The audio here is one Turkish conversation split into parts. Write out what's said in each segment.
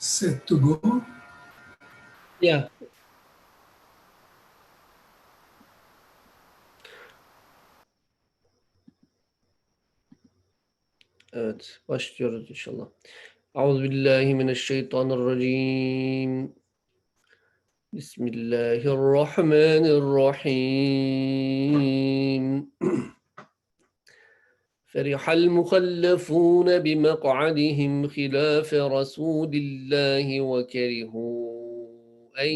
set to go. Yeah. Evet, başlıyoruz inşallah. Euzubillahimineşşeytanirracim. Bismillahirrahmanirrahim. فرح المخلفون بمقعدهم خلاف رسول الله وكرهوا أن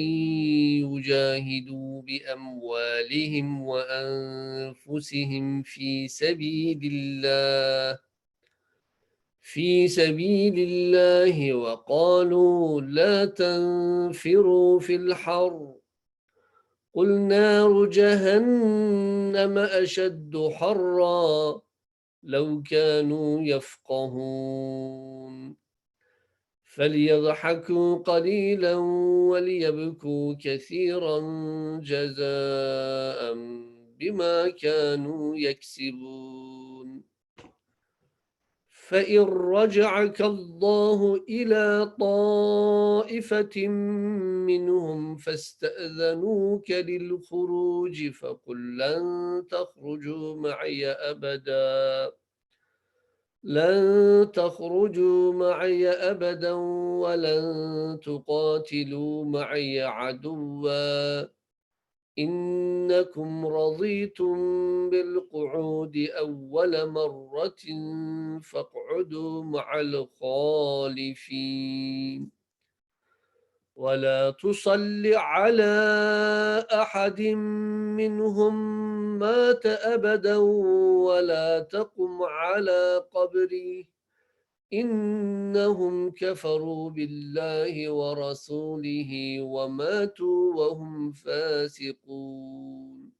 يجاهدوا بأموالهم وأنفسهم في سبيل الله في سبيل الله وقالوا لا تنفروا في الحر. قل نار جهنم أشد حرا. لو كانوا يفقهون. فليضحكوا قليلا وليبكوا كثيرا جزاء بما كانوا يكسبون. فإن رجعك الله إلى طائفة منهم فاستأذنوك للخروج فقل لن تخرجوا معي أبدا. لن تخرجوا معي أبدا ولن تقاتلوا معي عدوا. إنكم رضيتم بالقعود أول مرة فاقعدوا مع الخالفين. ولا تصل على أحد منهم مات أبدا ولا تقم على قبره. إنهم كفروا بالله ورسوله وماتوا وهم فاسقون.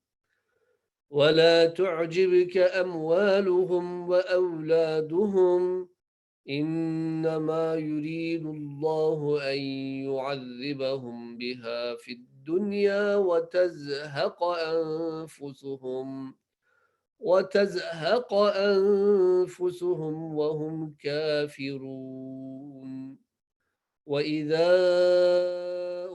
ولا تعجبك أموالهم وأولادهم إنما يريد الله أن يعذبهم بها في الدنيا وتزهق أنفسهم وتزهق أنفسهم وهم كافرون. وإذا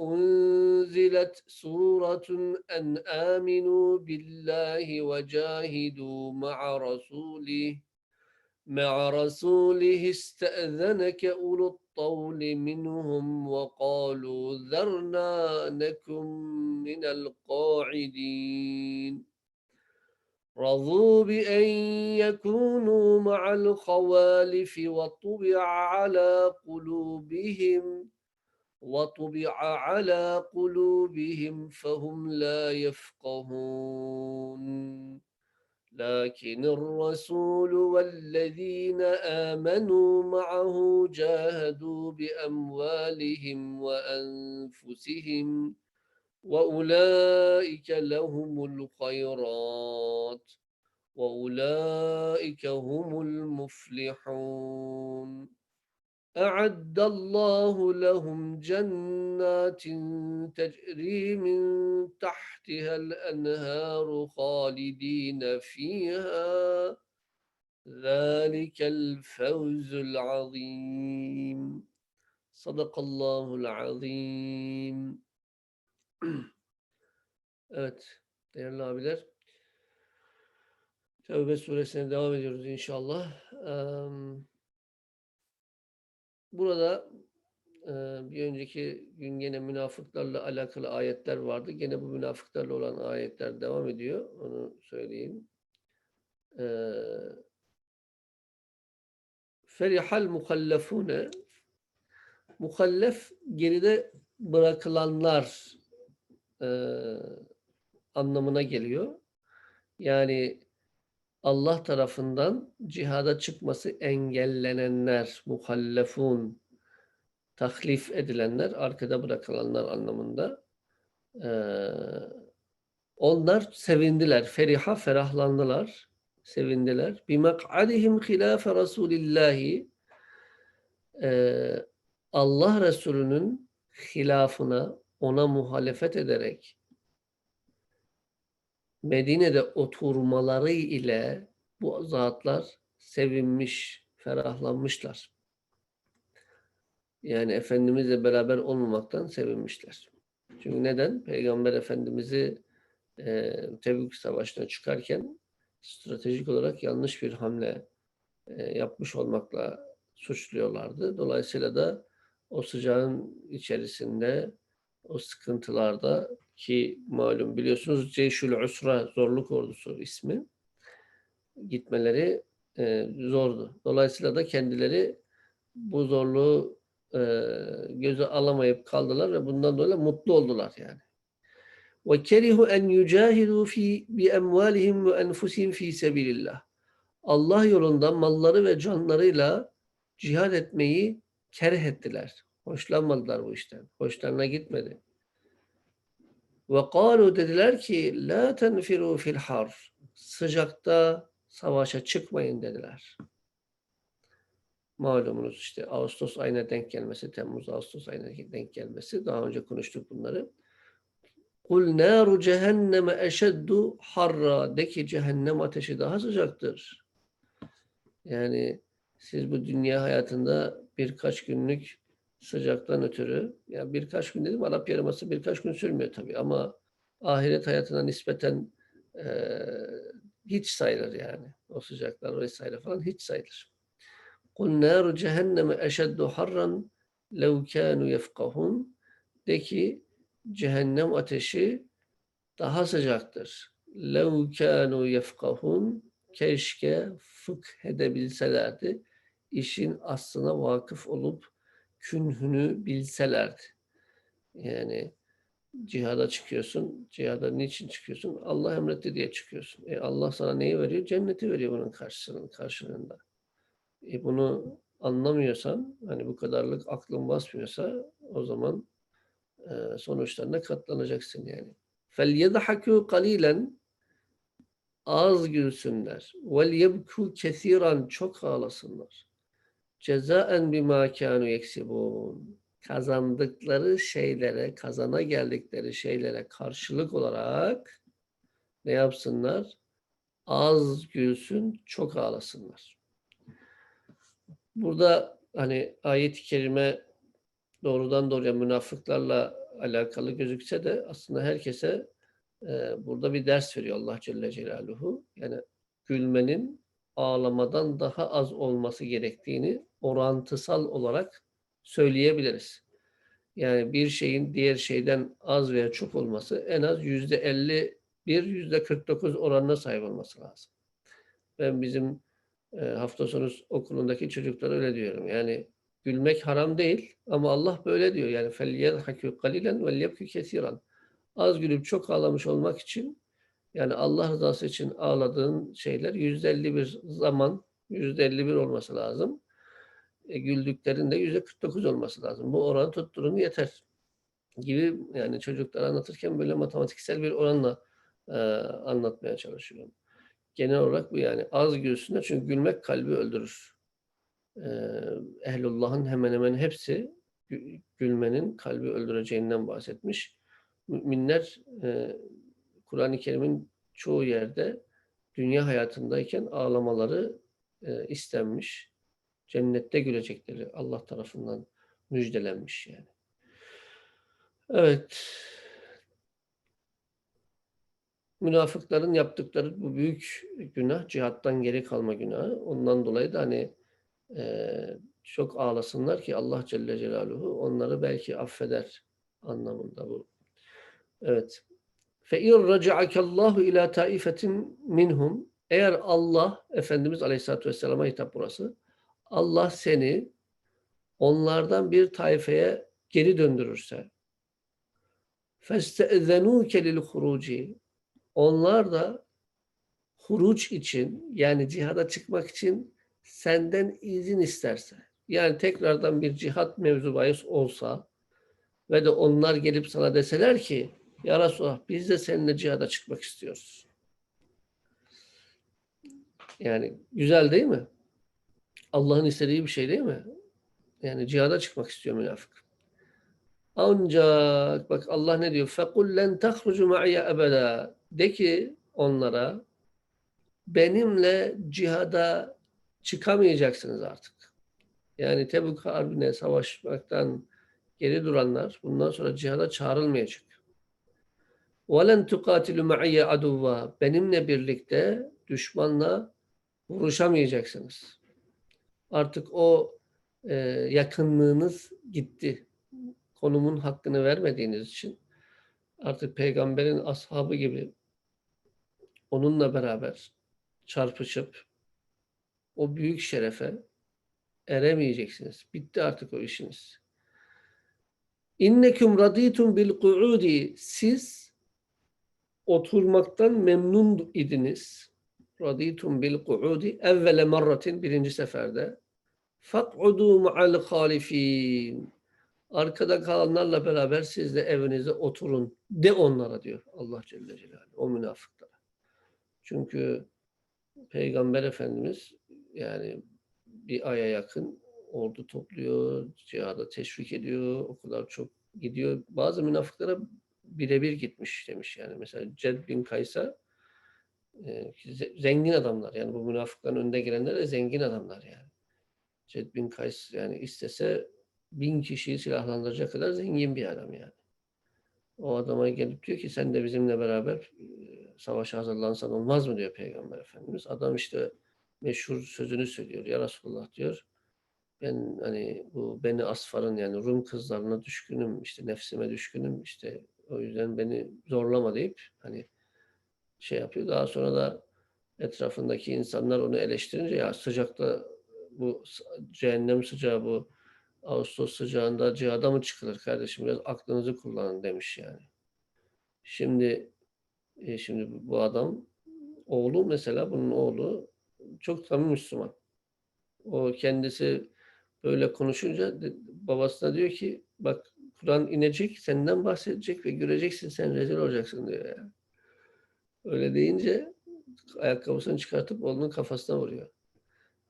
أنزلت سورة أن آمنوا بالله وجاهدوا مع رسوله مع رسوله استأذنك أولو الطول منهم وقالوا ذرنا نكن من القاعدين. رضوا بأن يكونوا مع الخوالف وطبع على قلوبهم وطبع على قلوبهم فهم لا يفقهون. لكن الرسول والذين آمنوا معه جاهدوا بأموالهم وأنفسهم وأولئك لهم الخيرات وأولئك هم المفلحون. أعد الله لهم جنات تجري من تحتها الأنهار خالدين فيها ذلك الفوز العظيم صدق الله العظيم Evet değerli abiler. Tevbe suresine devam ediyoruz inşallah. Eee, Burada e, bir önceki gün gene münafıklarla alakalı ayetler vardı. Gene bu münafıklarla olan ayetler devam ediyor. Onu söyleyeyim. Eee Ferihal muhallefune muhallef geride bırakılanlar eee, anlamına geliyor. Yani Allah tarafından cihada çıkması engellenenler, muhallefun, tahlif edilenler, arkada bırakılanlar anlamında. Eee, onlar sevindiler, feriha ferahlandılar, sevindiler. Bimak'adihim hilafe Rasulillahi Allah Resulü'nün hilafına, ona muhalefet ederek Medine'de oturmaları ile bu zatlar sevinmiş, ferahlanmışlar. Yani Efendimizle beraber olmamaktan sevinmişler. Çünkü neden? Peygamber Efendimiz'i e, Tebük Savaşı'na çıkarken stratejik olarak yanlış bir hamle e, yapmış olmakla suçluyorlardı. Dolayısıyla da o sıcağın içerisinde, o sıkıntılarda ki malum biliyorsunuz Ceyşül Usra zorluk ordusu ismi gitmeleri e, zordu. Dolayısıyla da kendileri bu zorluğu e, göze alamayıp kaldılar ve bundan dolayı mutlu oldular yani. Ve kerihu en yucahidu fi bi emvalihim ve enfusihim fi sebilillah. Allah yolunda malları ve canlarıyla cihad etmeyi kerh ettiler. Hoşlanmadılar bu işten. Hoşlarına gitmedi. Ve kalu dediler ki la tenfiru fil har. Sıcakta savaşa çıkmayın dediler. Malumunuz işte Ağustos ayına denk gelmesi, Temmuz Ağustos ayına denk gelmesi. Daha önce konuştuk bunları. Kul naru cehenneme eşeddu harra. De ki cehennem ateşi daha sıcaktır. Yani siz bu dünya hayatında birkaç günlük sıcaktan ötürü, ya birkaç gün dedim Arap Yarımadası birkaç gün sürmüyor tabii ama ahiret hayatına nispeten e, hiç sayılır yani. O sıcaklar vesaire falan hiç sayılır. قُلْ نَارُ cehenneme eşeddu harran lev kânû yefkahun de ki cehennem ateşi daha sıcaktır. Lev kânû yefkahun keşke fıkh edebilselerdi. işin aslına vakıf olup künhünü bilselerdi. Yani cihada çıkıyorsun. Cihada niçin çıkıyorsun? Allah emretti diye çıkıyorsun. E Allah sana neyi veriyor? Cenneti veriyor bunun karşılığında. karşılığında. E bunu anlamıyorsan, hani bu kadarlık aklın basmıyorsa o zaman e, sonuçlarına katlanacaksın yani. فَلْيَضْحَكُوا قَلِيلًا Az gülsünler. وَلْيَبْكُوا kesiran Çok ağlasınlar. Cezaen bima kanu yeksibun. Kazandıkları şeylere, kazana geldikleri şeylere karşılık olarak ne yapsınlar? Az gülsün, çok ağlasınlar. Burada hani ayet-i kerime doğrudan doğruya münafıklarla alakalı gözükse de aslında herkese e, burada bir ders veriyor Allah Celle Celaluhu. Yani gülmenin ağlamadan daha az olması gerektiğini orantısal olarak söyleyebiliriz. Yani bir şeyin diğer şeyden az veya çok olması en az yüzde 51, yüzde 49 oranına sahip olması lazım. Ben bizim e, hafta sonu okulundaki çocuklara öyle diyorum. Yani gülmek haram değil ama Allah böyle diyor. Yani فَلْيَضْحَكُوا قَلِيلًا وَلْيَبْكُوا كَثِيرًا Az gülüp çok ağlamış olmak için yani Allah rızası için ağladığın şeyler yüzde elli bir zaman, yüzde elli bir olması lazım. E, güldüklerinde yüzde kırk dokuz olması lazım. Bu oranı tutturun yeter. Gibi yani çocuklara anlatırken böyle matematiksel bir oranla e, anlatmaya çalışıyorum. Genel olarak bu yani az gülsünler çünkü gülmek kalbi öldürür. E, ehlullah'ın hemen hemen hepsi gülmenin kalbi öldüreceğinden bahsetmiş. Müminler e, Kur'an-ı Kerim'in çoğu yerde dünya hayatındayken ağlamaları e, istenmiş. Cennette gülecekleri Allah tarafından müjdelenmiş yani. Evet. Münafıkların yaptıkları bu büyük günah, cihattan geri kalma günahı. Ondan dolayı da hani e, çok ağlasınlar ki Allah Celle Celaluhu onları belki affeder anlamında bu. Evet. فَاِنْ رَجَعَكَ اللّٰهُ اِلَى تَائِفَةٍ minhum Eğer Allah, Efendimiz Aleyhisselatü Vesselam'a hitap burası, Allah seni onlardan bir taifeye geri döndürürse فَاسْتَأْذَنُوكَ لِلْخُرُوجِ Onlar da huruç için yani cihada çıkmak için senden izin isterse yani tekrardan bir cihat mevzu bahis olsa ve de onlar gelip sana deseler ki ya Resulallah biz de seninle cihada çıkmak istiyoruz. Yani güzel değil mi? Allah'ın istediği bir şey değil mi? Yani cihada çıkmak istiyor münafık. Ancak bak Allah ne diyor? فَقُلْ لَنْ تَخْرُجُ مَعِيَ أَبَدًا De ki onlara benimle cihada çıkamayacaksınız artık. Yani Tebük Harbi'ne savaşmaktan geri duranlar bundan sonra cihada çağrılmayacak. وَلَنْ تُقَاتِلُ مَعِيَ عَدُوَّا Benimle birlikte düşmanla vuruşamayacaksınız. Artık o e, yakınlığınız gitti. Konumun hakkını vermediğiniz için artık peygamberin ashabı gibi onunla beraber çarpışıp o büyük şerefe eremeyeceksiniz. Bitti artık o işiniz. İnnekum raditum bil kuudi siz oturmaktan memnun idiniz. Raditum bil kuudi evvele marratin birinci seferde. Fak'udu ma'al halifin. Arkada kalanlarla beraber siz de evinize oturun. De onlara diyor Allah Celle Celaluhu. O münafıklara. Çünkü Peygamber Efendimiz yani bir aya yakın ordu topluyor, cihada teşvik ediyor, o kadar çok gidiyor. Bazı münafıklara birebir gitmiş demiş yani. Mesela Ced bin Kays'a e, zengin adamlar yani bu münafıkların önde gelenler de zengin adamlar yani. Ced bin Kays yani istese bin kişiyi silahlandıracak kadar zengin bir adam yani. O adama gelip diyor ki sen de bizimle beraber e, savaşa hazırlansan olmaz mı diyor Peygamber Efendimiz. Adam işte meşhur sözünü söylüyor. Ya Resulullah diyor. Ben hani bu beni asfarın yani Rum kızlarına düşkünüm. işte nefsime düşkünüm. işte o yüzden beni zorlama deyip hani şey yapıyor. Daha sonra da etrafındaki insanlar onu eleştirince ya sıcakta bu cehennem sıcağı bu Ağustos sıcağında cihada mı çıkılır kardeşim biraz aklınızı kullanın demiş yani. Şimdi e, şimdi bu adam oğlu mesela bunun oğlu çok tam Müslüman. O kendisi böyle konuşunca babasına diyor ki bak Kur'an inecek, senden bahsedecek ve göreceksin sen rezil olacaksın diyor ya. Öyle deyince ayakkabısını çıkartıp oğlunun kafasına vuruyor.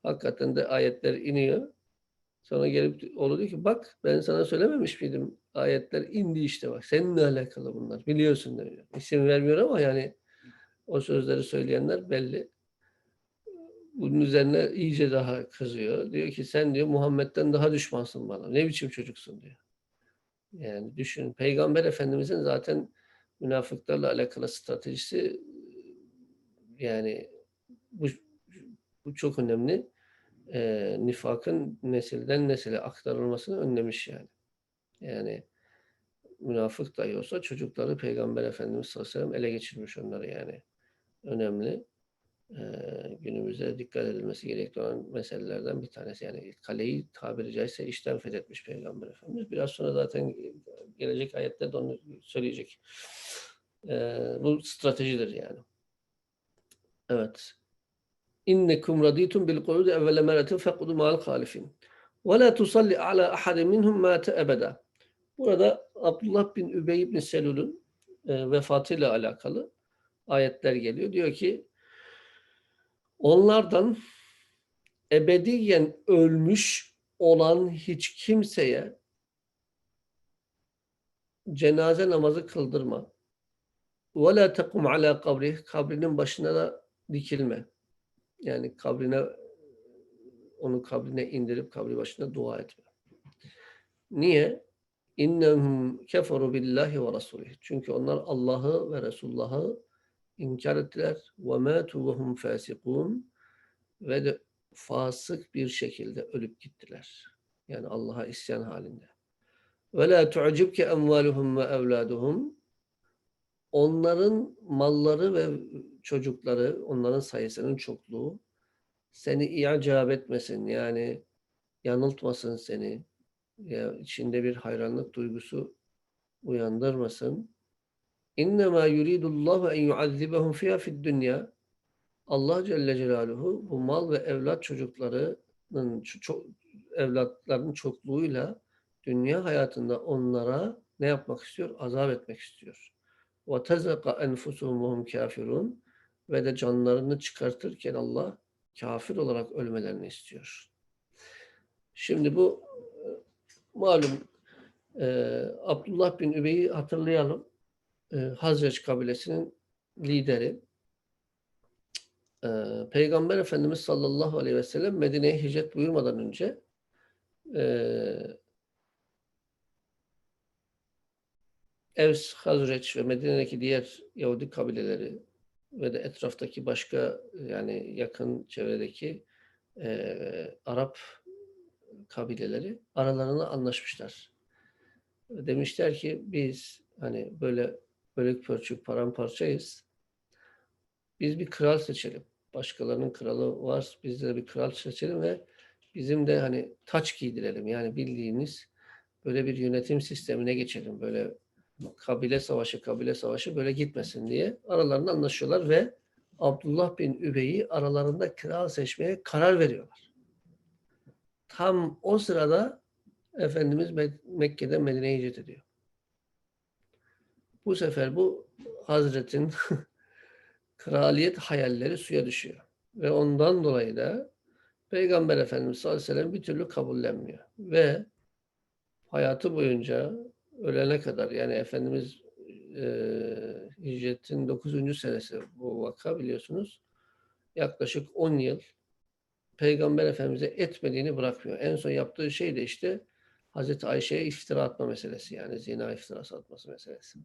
Hakikaten de ayetler iniyor. Sonra gelip oğlu diyor ki bak ben sana söylememiş miydim? Ayetler indi işte bak. Seninle alakalı bunlar. Biliyorsun diyor. İsim vermiyor ama yani o sözleri söyleyenler belli. Bunun üzerine iyice daha kızıyor. Diyor ki sen diyor Muhammed'den daha düşmansın bana. Ne biçim çocuksun diyor. Yani düşün. Peygamber Efendimizin zaten münafıklarla alakalı stratejisi yani bu, bu çok önemli. E, nifakın nesilden nesile aktarılmasını önlemiş yani. Yani münafık dahi olsa çocukları Peygamber Efendimiz sallallahu aleyhi ve sellem ele geçirmiş onları yani. Önemli günümüzde dikkat edilmesi gerekli olan meselelerden bir tanesi. Yani kaleyi tabiri caizse işten fethetmiş Peygamber Efendimiz. Biraz sonra zaten gelecek ayette de onu söyleyecek. bu stratejidir yani. Evet. İnnekum raditum bil kuudi evvele meratin fekudu ma'al halifin. Ve la tusalli ala ahadin minhum mâte ebeda. Burada Abdullah bin Übey bin Selul'ün e, vefatıyla alakalı ayetler geliyor. Diyor ki Onlardan ebediyen ölmüş olan hiç kimseye cenaze namazı kıldırma. Ve la tekum ala kabri kabrinin başına da dikilme. Yani kabrine onu kabrine indirip kabri başına dua etme. Niye? İnnehum keferu billahi ve rasulih. Çünkü onlar Allah'ı ve Resulullah'ı inkar ettiler. Ve mâtu ve hum ve de fasık bir şekilde ölüp gittiler. Yani Allah'a isyan halinde. Ve la tu'cibke emvaluhum ve evladuhum onların malları ve çocukları, onların sayısının çokluğu seni icap etmesin yani yanıltmasın seni. Ya içinde bir hayranlık duygusu uyandırmasın. İnnemâ yuridullahu en yuazzibahum fiyâ fid dünya. Allah Celle Celaluhu bu mal ve evlat çocuklarının çok, evlatların çokluğuyla dünya hayatında onlara ne yapmak istiyor? Azap etmek istiyor. Enfusuhum hum kafirun ve de canlarını çıkartırken Allah kafir olarak ölmelerini istiyor. Şimdi bu malum e, Abdullah bin Übey'i hatırlayalım e, Hazreç kabilesinin lideri. E, Peygamber Efendimiz sallallahu aleyhi ve sellem Medine'ye hicret buyurmadan önce eee Evs, Hazreç ve Medine'deki diğer Yahudi kabileleri ve de etraftaki başka yani yakın çevredeki eee, Arap kabileleri aralarında anlaşmışlar. Demişler ki biz hani böyle bölük pörçük paramparçayız. Biz bir kral seçelim. Başkalarının kralı var. Biz de bir kral seçelim ve bizim de hani taç giydirelim. Yani bildiğiniz böyle bir yönetim sistemine geçelim. Böyle kabile savaşı, kabile savaşı böyle gitmesin diye aralarında anlaşıyorlar ve Abdullah bin Übey'i aralarında kral seçmeye karar veriyorlar. Tam o sırada Efendimiz Mek- Mekke'de Medine'ye hicret ediyor. Bu sefer bu Hazret'in kraliyet hayalleri suya düşüyor. Ve ondan dolayı da Peygamber Efendimiz sallallahu aleyhi ve sellem bir türlü kabullenmiyor. Ve hayatı boyunca ölene kadar yani Efendimiz eee hicretin 9. senesi bu vaka biliyorsunuz. Yaklaşık 10 yıl Peygamber Efendimiz'e etmediğini bırakmıyor. En son yaptığı şey de işte Hazreti Ayşe'ye iftira atma meselesi yani zina iftirası atması meselesi.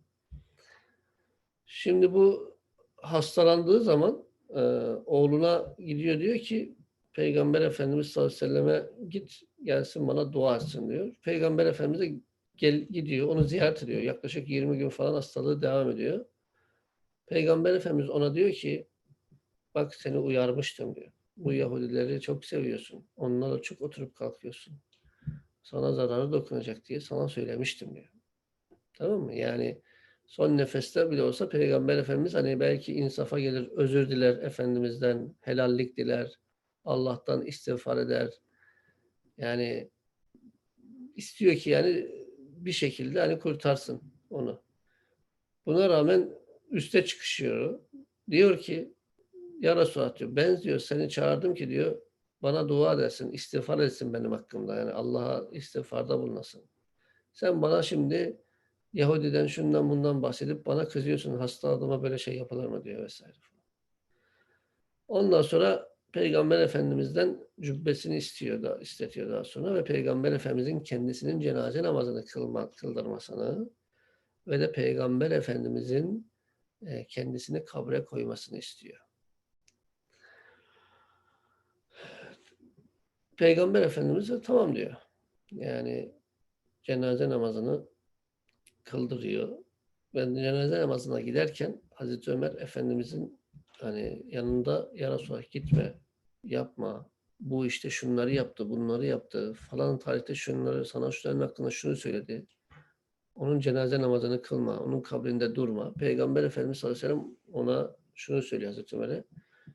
Şimdi bu hastalandığı zaman e, oğluna gidiyor diyor ki Peygamber Efendimiz sallallahu aleyhi ve selleme git gelsin bana dua etsin diyor. Peygamber Efendimiz de gel, gidiyor onu ziyaret ediyor. Yaklaşık 20 gün falan hastalığı devam ediyor. Peygamber Efendimiz ona diyor ki bak seni uyarmıştım diyor. Bu Yahudileri çok seviyorsun. Onlarla çok oturup kalkıyorsun. Sana zararı dokunacak diye sana söylemiştim diyor. Tamam mı? Yani son nefeste bile olsa Peygamber Efendimiz hani belki insafa gelir, özür diler Efendimiz'den, helallik diler, Allah'tan istiğfar eder. Yani istiyor ki yani bir şekilde hani kurtarsın onu. Buna rağmen üste çıkışıyor. Diyor ki ya Resulallah diyor ben diyor seni çağırdım ki diyor bana dua edersin, istiğfar etsin benim hakkımda. Yani Allah'a istiğfarda bulunasın. Sen bana şimdi Yahudiden şundan bundan bahsedip bana kızıyorsun. Hasta adama böyle şey yapılır mı diyor vesaire. Ondan sonra Peygamber Efendimiz'den cübbesini istiyor da istetiyor daha sonra ve Peygamber Efendimiz'in kendisinin cenaze namazını kılma, kıldırmasını ve de Peygamber Efendimiz'in e, kendisini kabre koymasını istiyor. Peygamber Efendimiz de tamam diyor. Yani cenaze namazını kıldırıyor. Ben cenaze namazına giderken Hazreti Ömer Efendimizin hani yanında ya Resulallah gitme, yapma. Bu işte şunları yaptı, bunları yaptı. Falan tarihte şunları, sana şunların hakkında şunu söyledi. Onun cenaze namazını kılma, onun kabrinde durma. Peygamber Efendimiz sallallahu aleyhi ve sellem ona şunu söylüyor Hazreti Ömer'e.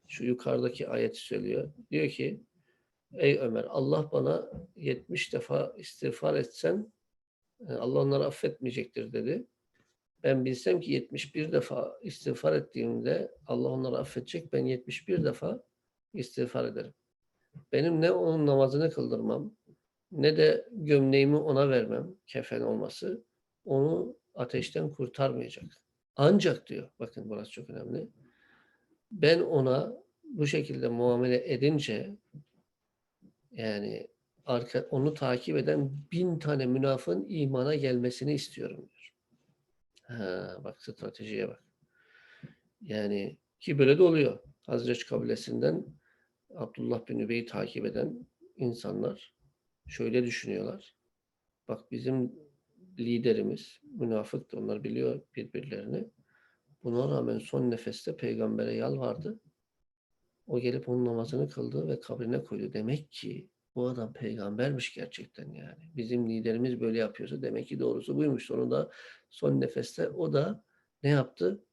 Şu yukarıdaki ayeti söylüyor. Diyor ki Ey Ömer Allah bana 70 defa istiğfar etsen Allah onları affetmeyecektir dedi. Ben bilsem ki 71 defa istiğfar ettiğimde Allah onları affedecek. Ben 71 defa istiğfar ederim. Benim ne onun namazını kıldırmam ne de gömleğimi ona vermem kefen olması onu ateşten kurtarmayacak. Ancak diyor bakın burası çok önemli. Ben ona bu şekilde muamele edince yani arka, onu takip eden bin tane münafığın imana gelmesini istiyorum diyor. Ha, bak stratejiye bak. Yani ki böyle de oluyor. Hazreç kabilesinden Abdullah bin Übey'i takip eden insanlar şöyle düşünüyorlar. Bak bizim liderimiz münafıktı. Onlar biliyor birbirlerini. Buna rağmen son nefeste peygambere yalvardı. O gelip onun namazını kıldı ve kabrine koydu. Demek ki bu adam peygambermiş gerçekten yani. Bizim liderimiz böyle yapıyorsa demek ki doğrusu buymuş. Sonunda son nefeste o da ne yaptı?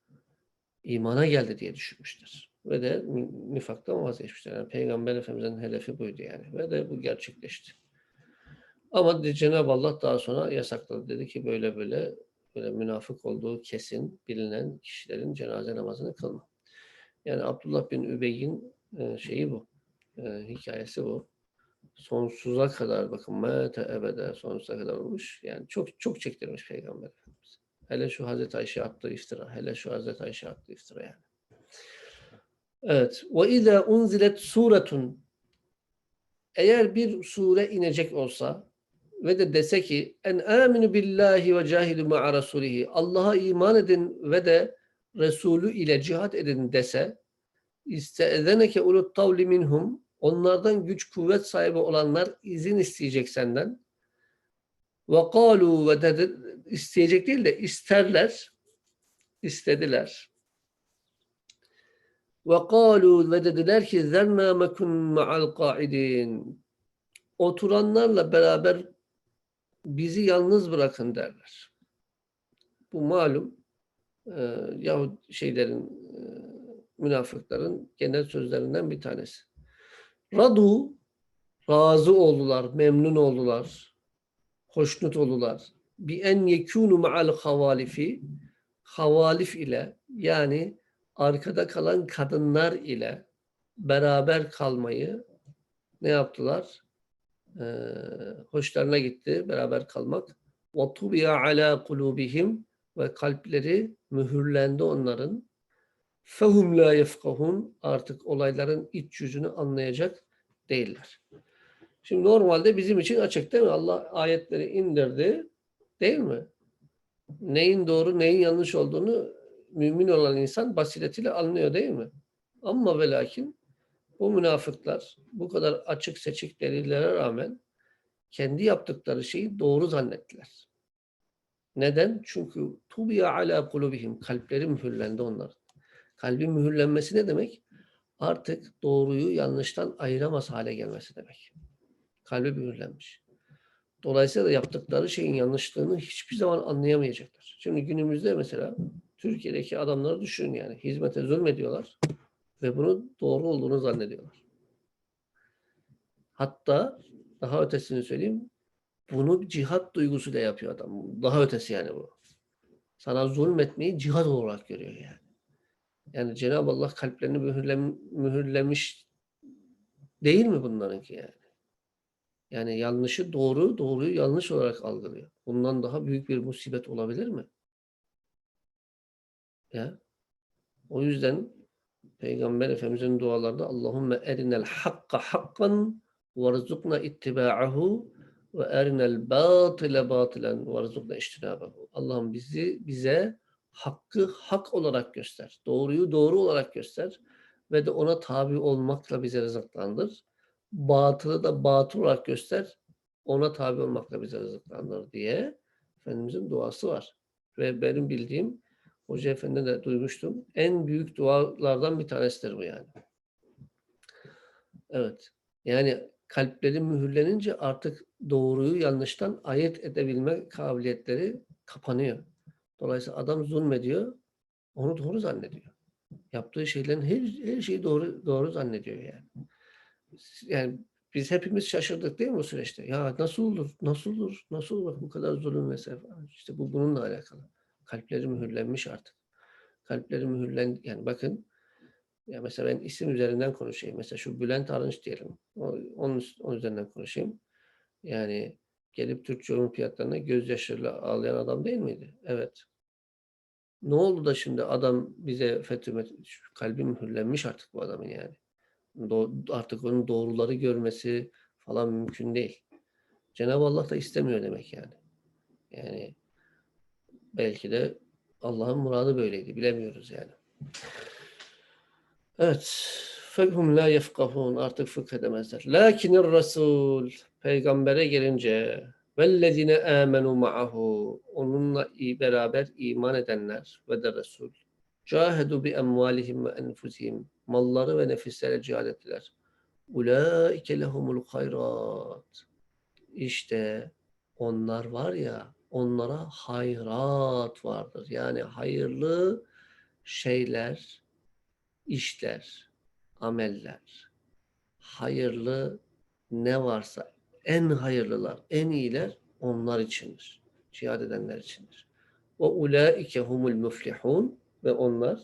İmana geldi diye düşünmüşler. Ve de nifaktan vazgeçmişler. Yani Peygamber Efendimiz'in hedefi buydu yani. Ve de bu gerçekleşti. Ama Cenab-ı Allah daha sonra yasakladı. Dedi ki böyle böyle böyle münafık olduğu kesin bilinen kişilerin cenaze namazını kılma. Yani Abdullah bin Übey'in şeyi bu. Hikayesi bu. Sonsuza kadar bakın mete ebede sonsuza kadar olmuş. Yani çok çok çektirmiş Peygamber Efendimiz. Hele şu Hazreti Ayşe attığı iftira. Hele şu Hazreti Ayşe attığı iftira yani. Evet. Ve izâ unzilet suretun eğer bir sure inecek olsa ve de dese ki en aminu billahi ve cahidu ma'a rasulihi Allah'a iman edin ve de Resulü ile cihat edin dese istezeneke ulut tavli minhum onlardan güç kuvvet sahibi olanlar izin isteyecek senden ve kalu ve dedi, isteyecek değil de isterler istediler ve kalu ve dediler ki zerna mekun ma'al qaidin oturanlarla beraber bizi yalnız bırakın derler. Bu malum e, Yahut şeylerin e, münafıkların genel sözlerinden bir tanesi. Radu razı oldular, memnun oldular, hoşnut oldular. Bi en yekunu ma'al havalifi havalif ile yani arkada kalan kadınlar ile beraber kalmayı ne yaptılar? Ee, hoşlarına gitti beraber kalmak. وَطُبِيَ عَلَى قُلُوبِهِمْ Ve kalpleri mühürlendi onların. fehum la yefkahun artık olayların iç yüzünü anlayacak değiller. Şimdi normalde bizim için açık değil mi? Allah ayetleri indirdi değil mi? Neyin doğru neyin yanlış olduğunu mümin olan insan basiretiyle anlıyor değil mi? Ama ve lakin bu münafıklar bu kadar açık seçik delillere rağmen kendi yaptıkları şeyi doğru zannettiler. Neden? Çünkü tubiya ala kulubihim kalpleri mühürlendi onların. Kalbin mühürlenmesi ne demek? Artık doğruyu yanlıştan ayıramaz hale gelmesi demek. Kalbi mühürlenmiş. Dolayısıyla da yaptıkları şeyin yanlışlığını hiçbir zaman anlayamayacaklar. Şimdi günümüzde mesela Türkiye'deki adamları düşünün yani. Hizmete zulmediyorlar ve bunu doğru olduğunu zannediyorlar. Hatta daha ötesini söyleyeyim. Bunu cihat duygusuyla yapıyor adam. Daha ötesi yani bu. Sana zulmetmeyi cihat olarak görüyor yani. Yani Cenab-ı Allah kalplerini mühürlem, mühürlemiş değil mi bunlarınki yani? Yani yanlışı doğru, doğruyu yanlış olarak algılıyor. Bundan daha büyük bir musibet olabilir mi? Ya. O yüzden Peygamber Efendimiz'in dualarda Allahümme erinel hakka hakkan verzukna ittiba'ahu ve erinel batile batilen verzukna iştinabahu. Allah'ım bizi bize hakkı hak olarak göster. Doğruyu doğru olarak göster ve de ona tabi olmakla bize rızıklandır. Batılı da batıl olarak göster. Ona tabi olmakla bize rızıklandır diye Efendimizin duası var. Ve benim bildiğim Hoca Efendi'den de duymuştum. En büyük dualardan bir tanesidir bu yani. Evet. Yani kalpleri mühürlenince artık doğruyu yanlıştan ayırt edebilme kabiliyetleri kapanıyor. Dolayısıyla adam zulmediyor, onu doğru zannediyor. Yaptığı şeylerin her, her şeyi doğru doğru zannediyor yani. Yani biz hepimiz şaşırdık değil mi bu süreçte? Ya nasıl olur, nasıl olur, nasıl olur bu kadar zulüm vesaire falan. İşte bu bununla alakalı. Kalpleri mühürlenmiş artık. Kalpleri mühürlen yani bakın ya mesela ben isim üzerinden konuşayım. Mesela şu Bülent Arınç diyelim. Onun, onun üzerinden konuşayım. Yani gelip Türkçe olimpiyatlarına gözyaşlarıyla ağlayan adam değil miydi? Evet. Ne oldu da şimdi adam bize fetümet kalbi mühürlenmiş artık bu adamın yani. Do- artık onun doğruları görmesi falan mümkün değil. Cenab-ı Allah da istemiyor demek yani. Yani belki de Allah'ın muradı böyleydi. Bilemiyoruz yani. Evet. Fehum la yefkahun. Artık fıkh edemezler. Lakinir Resul. Peygambere gelince vellezine amenu ma'ahu. Onunla beraber iman edenler ve de Resul. Cahedu bi emvalihim ve enfusihim. Malları ve nefisleri cihad ettiler. Ulaike lehumul hayrat. İşte onlar var ya onlara hayrat vardır. Yani hayırlı şeyler, işler, ameller, hayırlı ne varsa en hayırlılar, en iyiler onlar içindir. Cihad edenler içindir. Ve ulaike humul muflihun ve onlar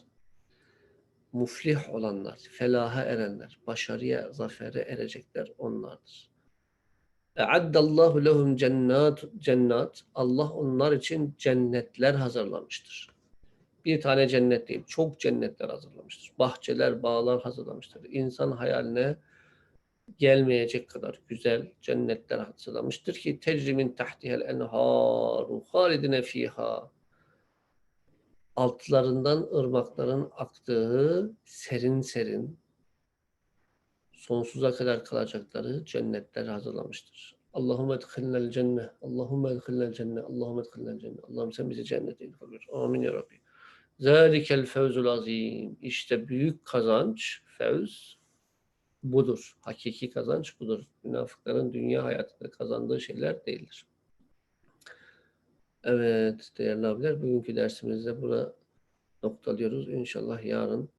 muflih olanlar, felaha erenler, başarıya, zafere erecekler onlardır. E'addallahu lehum cennat cennat. Allah onlar için cennetler hazırlamıştır. Bir tane cennet değil, çok cennetler hazırlamıştır. Bahçeler, bağlar hazırlamıştır. İnsan hayaline gelmeyecek kadar güzel cennetler hazırlamıştır ki tecrimin tahtihel enharu halidine fiha altlarından ırmakların aktığı serin serin sonsuza kadar kalacakları cennetler hazırlamıştır. Allahümme edhilnel cennet. Allahümme edhilnel cennet. Allahümme edhilnel cennet. Allah'ım sen bizi cennete ilk Amin ya Rabbi. Zalikel fevzul azim. İşte büyük kazanç, fevz budur. Hakiki kazanç budur. Münafıkların dünya hayatında kazandığı şeyler değildir. Evet değerli abiler bugünkü dersimizde burada noktalıyoruz. İnşallah yarın